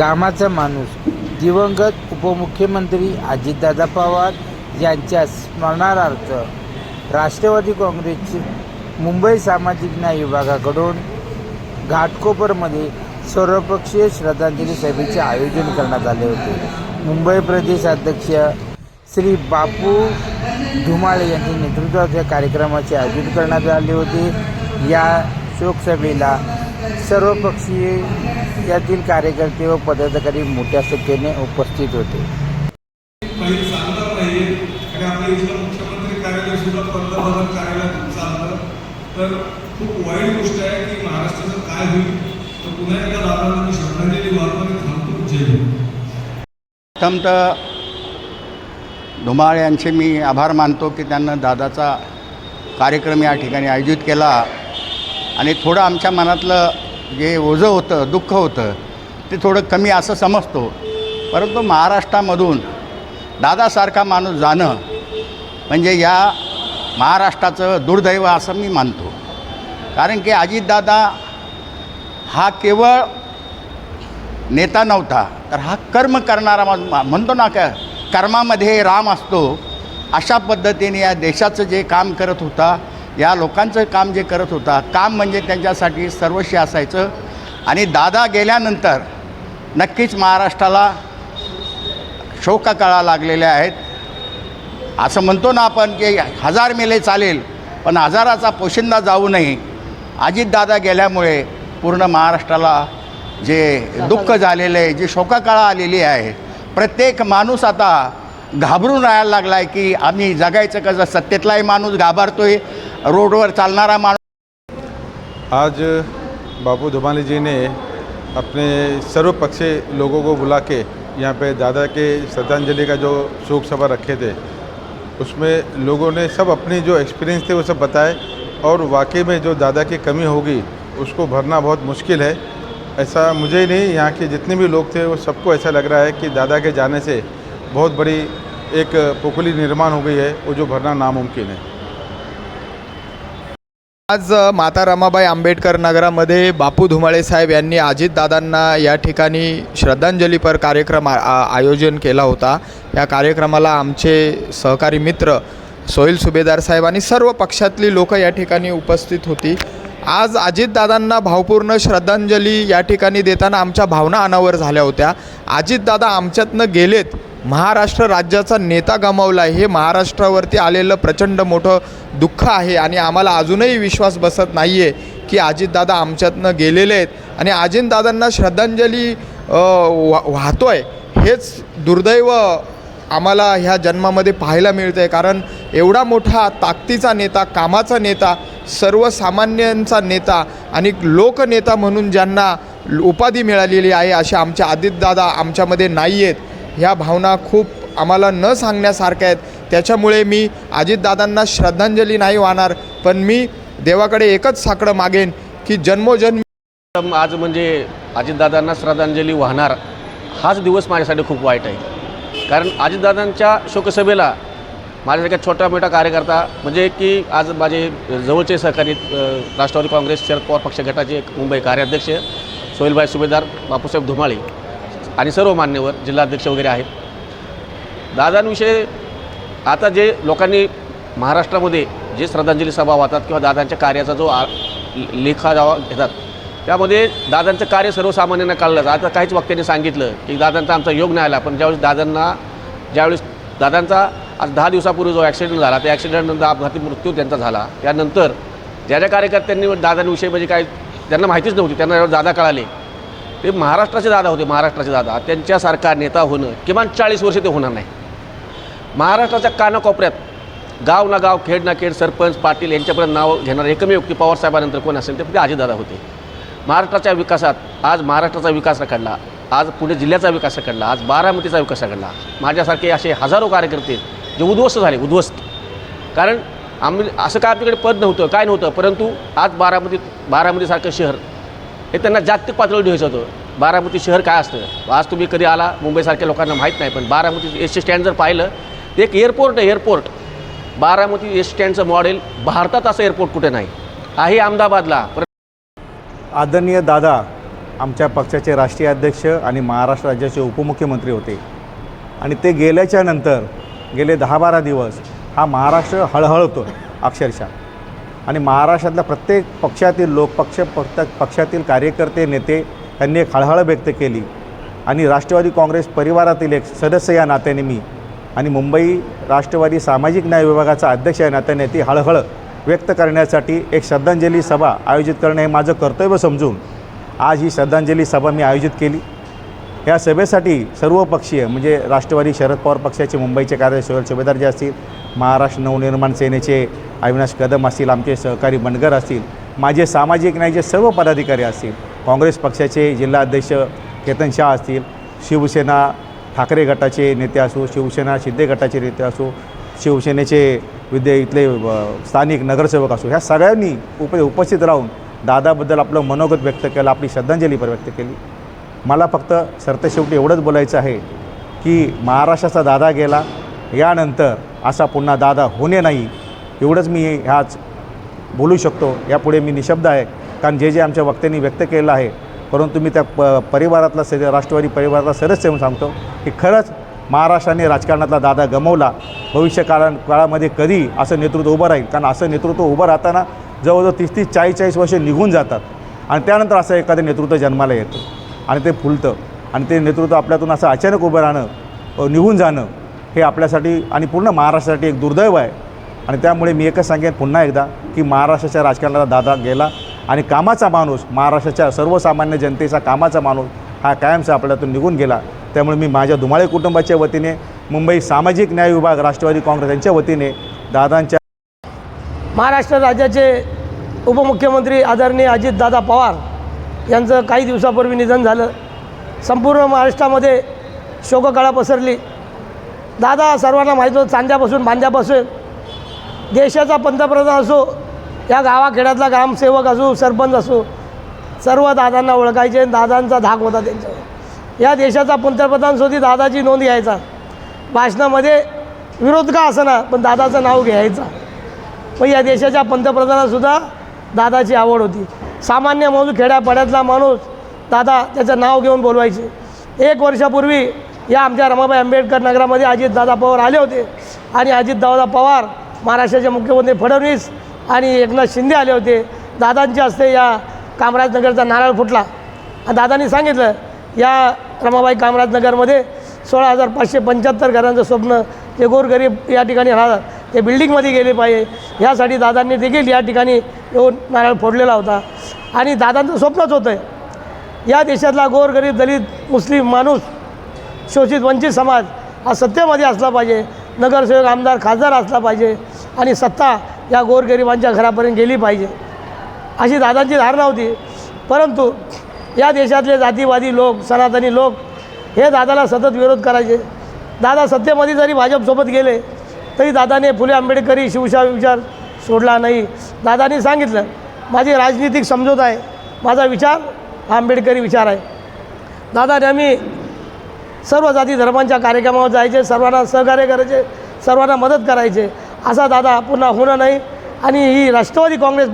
कामाचा माणूस. दिवंगत उपमुख्यमंत्री अजितदादा पवार यांच्या स्मरणार्थ राष्ट्रवादी काँग्रेसचे मुंबई सामाजिक न्याय विभागाकडून घाटकोपरमध्ये सर्वपक्षीय श्रद्धांजली सभेचे आयोजन करण्यात आले होते. मुंबई प्रदेश अध्यक्ष श्री बापू धुमाळे यांच्या नेतृत्वात या कार्यक्रमाचे आयोजन करण्यात आले होते. या शोकसभेला सर्वपक्षीय यातील कार्यकर्ते व पदाधिकारी मोठ्या संख्येने उपस्थित होते. मुख्यमंत्री कार्यालय सुद्धा पंतप्रधान चाललं तर खूप वाईट गोष्ट आहे की महाराष्ट्राचं काय होईल तर पुन्हा एकदा दादांना श्रद्धांजली वाहतो थांबतो. जय धुमाळ यांचे मी आभार मानतो की त्यांना दादाचा कार्यक्रम या ठिकाणी आयोजित केला. आणि थोडं आमच्या मनातलं जे ओझं होतं दुःख होतं ते थोडं कमी असं समजतो. परंतु महाराष्ट्रामधून दादासारखा माणूस जाणं म्हणजे या महाराष्ट्राचं दुर्दैव असं मी मानतो. कारण की अजितदादा हा केवळ नेता नव्हता तर हा कर्म करणारा मा- म्हणतो ना का कर्मामध्ये राम असतो अशा पद्धतीने या देशाचं जे काम करत होता या लोकांचं काम जे करत होता काम म्हणजे त्यांच्यासाठी सर्वस्वी असायचं. आणि दादा गेल्यानंतर नक्कीच महाराष्ट्राला शोककळा लागलेल्या आहेत. असं म्हणतो ना आपण की हजार मेले चालेल पण हजाराचा पोशिंदा जाऊ नये. अजितदादा गेल्यामुळे पूर्ण महाराष्ट्राला जे दुःख झालेलं आहे जी शोकाकाळा आलेली आहे. प्रत्येक माणूस आता घाबरून राहायला लागला आहे की आम्ही जगायचं कसं? सत्तेतलाही माणूस घाबरतोय रोडवर चालणारा माणूस. आज बापू धुमाली जी ने अपने सर्वपक्षीय लोगों को बुला के यहाँ पे दादा के श्रद्धांजलि का जो शोक सभा रखे थे उसमें लोगों ने सब अपनी जो एक्सपीरियंस थे वो सब बताए और वाकई में जो दादा की कमी होगी उसको भरना बहुत मुश्किल है। ऐसा मुझे ही नहीं यहाँ के जितने भी लोग थे वो सबको ऐसा लग रहा है कि दादा के जाने से बहुत बड़ी एक पोखली निर्माण हो गई है वो जो भरना नामुमकिन है। आज माता रमाबाई आंबेडकर नगरामध्ये बापू धुमाळे साहेब यांनी अजितदादांना या ठिकाणी श्रद्धांजलीपर कार्यक्रम आयोजन केला होता. या कार्यक्रमाला आमचे सहकारी मित्र सोहेल सुभेदार साहेब आणि सर्व पक्षातली लोक या ठिकाणी उपस्थित होती. आज अजितदादांना भावपूर्ण श्रद्धांजली या ठिकाणी देताना आमच्या भावना अनावर झाल्या होत्या. अजितदादा आमच्यातनं गेलेत. महाराष्ट्र राज्याचा नेता गमावला हे महाराष्ट्रावरती आलेलं प्रचंड मोठं दुःख आहे आणि आम्हाला अजूनही विश्वास बसत नाही आहे की अजितदादा आमच्यातनं गेलेले आहेत. आणि अजितदादांना श्रद्धांजली वा वाहतो आहे हेच दुर्दैव आम्हाला ह्या जन्मामध्ये पाहायला मिळतं आहे कारण एवढा मोठा ताकदीचा नेता कामाचा नेता सर्वसामान्यांचा नेता आणि लोकनेता म्हणून ज्यांना उपाधी मिळालेली आहे असे आमचे आदितदादा आमच्यामध्ये नाही आहेत ह्या भावना खूप आम्हाला न सांगण्यासारख्या आहेत. त्याच्यामुळे मी अजितदादांना श्रद्धांजली नाही वाहणार पण मी देवाकडे एकच साकडं मागेन की जन्मोजन्मी आज म्हणजे अजितदादांना श्रद्धांजली वाहणार हाच दिवस माझ्यासाठी खूप वाईट आहे. कारण अजितदादांच्या शोकसभेला माझ्यासारख्या छोटा मोठा कार्यकर्ता म्हणजे की आज माझे जवळचे सहकारी राष्ट्रवादी काँग्रेस शरद पवार पक्ष गटाचे मुंबई कार्याध्यक्ष सोहेलभाई सुभेदार बापूसाहेब धुमाळे आणि सर्व मान्यवर जिल्हाध्यक्ष वगैरे आहेत. दादांविषयी आता जे लोकांनी महाराष्ट्रामध्ये जे श्रद्धांजली सभा वाहतात किंवा दादांच्या कार्याचा जो आ लेखा जावा घेतात त्यामध्ये दादांचं कार्य सर्वसामान्यांना कळलं आता काहीच वक्त्यांनी सांगितलं की दादांचा आमचा योग नाही आला पण ज्यावेळेस दादांना ज्यावेळेस दादांचा आज दहा दिवसापूर्वी जो ॲक्सिडेंट झाला त्या ॲक्सिडेंटनंतर अपघाती मृत्यू त्यांचा झाला. त्यानंतर ज्या ज्या कार्यकर्त्यांनी दादांविषयी म्हणजे काय त्यांना माहितीच नव्हती त्यांना दादा कळाले ते महाराष्ट्राचे दादा होते महाराष्ट्राचे दादा. त्यांच्यासारखा नेता होणं किमान चाळीस वर्ष ते होणार नाही. महाराष्ट्राच्या कानाकोपऱ्यात गाव ना गाव खेड ना खेड सरपंच पाटील यांच्यापर्यंत नाव घेणारे एकमेव व्यक्ती पवारसाहेबानंतर कोण असेल ते फक्त दादा होते. महाराष्ट्राच्या विकासात आज महाराष्ट्राचा विकास रखडला. आज पुणे जिल्ह्याचा विकास रखडला. आज बारामतीचा विकास रखडला. माझ्यासारखे असे हजारो कार्यकर्ते जे उद्ध्वस्त झाले उद्ध्वस्त. कारण आम्ही असं काय आपल्याकडे पद नव्हतं काय नव्हतं परंतु आज बारामती बारामतीसारखं शहर हे त्यांना जागतिक पातळीवर घ्यायचं होतं बारामती शहर काय असतं? आज तुम्ही कधी आला मुंबईसारख्या लोकांना माहीत नाही पण बारामती एस टी स्टँड जर पाहिलं ते एक एअरपोर्ट आहे एअरपोर्ट. बारामती एस स्टँडचं मॉडेल भारतात असं एअरपोर्ट कुठे नाही. आहे अहमदाबादला. आदरणीय दादा आमच्या पक्षाचे राष्ट्रीय अध्यक्ष आणि महाराष्ट्र राज्याचे उपमुख्यमंत्री होते. आणि ते गेल्याच्यानंतर गेले दहा बारा दिवस हा महाराष्ट्र हळहळतो अक्षरशः. आणि महाराष्ट्रातल्या प्रत्येक पक्षातील लोक पक्ष पक्षातील कार्यकर्ते नेते यांनी एक हळहळ व्यक्त केली. आणि राष्ट्रवादी काँग्रेस परिवारातील एक सदस्य या नात्याने मी आणि मुंबई राष्ट्रवादी सामाजिक न्याय विभागाचा अध्यक्ष या नात्याने ती हळहळ व्यक्त करण्यासाठी एक श्रद्धांजली सभा आयोजित करणे हे माझं कर्तव्य समजून आज ही श्रद्धांजली सभा मी आयोजित केली. या सभेसाठी सर्व पक्षीय म्हणजे राष्ट्रवादी शरद पवार पक्षाचे मुंबईचे कार्य सोहेल सुभेदार जे असतील महाराष्ट्र नवनिर्माण सेनेचे अविनाश कदम असतील आमचे सहकारी बनगर असतील माझे सामाजिक न्यायाचे सर्व पदाधिकारी असतील काँग्रेस पक्षाचे जिल्हाध्यक्ष केतन शाह असतील शिवसेना ठाकरे गटाचे नेते असो शिवसेना शिंदे गटाचे नेते असो शिवसेनेचे विद्या इथले स्थानिक नगरसेवक असो ह्या सगळ्यांनी उप उपस्थित राहून दादाबद्दल आपलं मनोगत व्यक्त केलं आपली श्रद्धांजली पर व्यक्त केली. मला फक्त सरतेशेवटी एवढंच बोलायचं आहे की महाराष्ट्राचा दादा गेला यानंतर असा पुन्हा दादा होणे नाही एवढंच मी ह्याच बोलू शकतो. यापुढे मी निशब्द आहे कारण जे जे आमच्या वक्त्यांनी व्यक्त केलं आहे परंतु मी त्या प परिवारातला स राष्ट्रवादी परिवारातला सदस्य म्हणून सांगतो की खरंच महाराष्ट्राने राजकारणातला दादा गमवला. भविष्य काळा काळामध्ये कधी असं नेतृत्व उभं राहील? कारण असं नेतृत्व उभं राहताना जवळजवळ तीस तीस चाळीस चाळीस वर्ष निघून जातात. आणि त्यानंतर असं एखादं नेतृत्व जन्माला येतं. आणि ते फुलतं. आणि ते नेतृत्व आपल्यातून असं अचानक उभं राहणं निघून जाणं हे आपल्यासाठी आणि पूर्ण महाराष्ट्रासाठी एक दुर्दैव आहे. आणि त्यामुळे मी एकच सांगेन पुन्हा एकदा की महाराष्ट्राच्या राजकारणाला दादा गेला आणि कामाचा माणूस महाराष्ट्राच्या सर्वसामान्य जनतेचा कामाचा माणूस हा कायमचा आपल्यातून निघून गेला. त्यामुळे मी माझ्या धुमाळे कुटुंबाच्या वतीने मुंबई सामाजिक न्याय विभाग राष्ट्रवादी काँग्रेस यांच्या वतीने दादांच्या महाराष्ट्र राज्याचे उपमुख्यमंत्री आदरणीय अजितदादा पवार यांचं काही दिवसापूर्वी निधन झालं. संपूर्ण महाराष्ट्रामध्ये शोककळा पसरली. दादा सर्वांना माहीत होतं चांद्यापासून बांध्यापासून देशाचा पंतप्रधान असो या गावाखेड्यातला ग्रामसेवक असो सरपंच असो सर्व दादांना ओळखायचे दादांचा धाक होता त्यांच्यावर. या देशाचा पंतप्रधान सुद्धा दादाची नोंद घ्यायचा. भाषणामध्ये विरोध का असणार पण दादाचं नाव घ्यायचा. पण या देशाच्या पंतप्रधानासुद्धा दादाची आवड होती. सामान्य माणूस खेड्यापाड्यातला माणूस दादा त्याचं नाव घेऊन बोलवायचे. एक वर्षापूर्वी या आमच्या रमाबाई आंबेडकर नगरामध्ये अजितदादा पवार आले होते आणि अजितदादा पवार महाराष्ट्राचे मुख्यमंत्री फडणवीस आणि एकनाथ शिंदे आले होते. दादांच्या हस्ते या कामराजनगरचा नारळ फुटला. आणि दादांनी सांगितलं या रमाबाई कामराजनगरमध्ये सोळा हजार पाचशे पंच्याहत्तर घरांचं स्वप्न ते गोरगरीब या ठिकाणी राहतात ते बिल्डिंगमध्ये गेले पाहिजे. ह्यासाठी दादांनी देखील या ठिकाणी येऊन नारळ फोडलेला होता. आणि दादांचं स्वप्नच होतं या देशातला गोरगरीब दलित मुस्लिम माणूस शोषित वंचित समाज हा सत्तेमध्ये असला पाहिजे नगरसेवक आमदार खासदार असला पाहिजे आणि सत्ता या गोरगरिबांच्या घरापर्यंत गेली पाहिजे. अशी दादांची धारणा होती. परंतु या देशातले जातीवादी लोक सनातनी लोक हे दादाला सतत विरोध करायचे. दादा सत्तेमध्ये जरी भाजपसोबत गेले तरी दादाने फुले आंबेडकरी शिवशा विचार सोडला नाही. दादानी सांगितलं माझी राजनीतिक समजूत आहे. माझा विचार हा आंबेडकरी विचार आहे. दादा नेहमी सर्व जाती धर्मांच्या कार्यक्रमावर जायचे सर्वांना सहकार्य करायचे सर्वांना मदत करायचे. असा दादा पुन्हा होणं नाही आणि ही राष्ट्रवादी काँग्रेस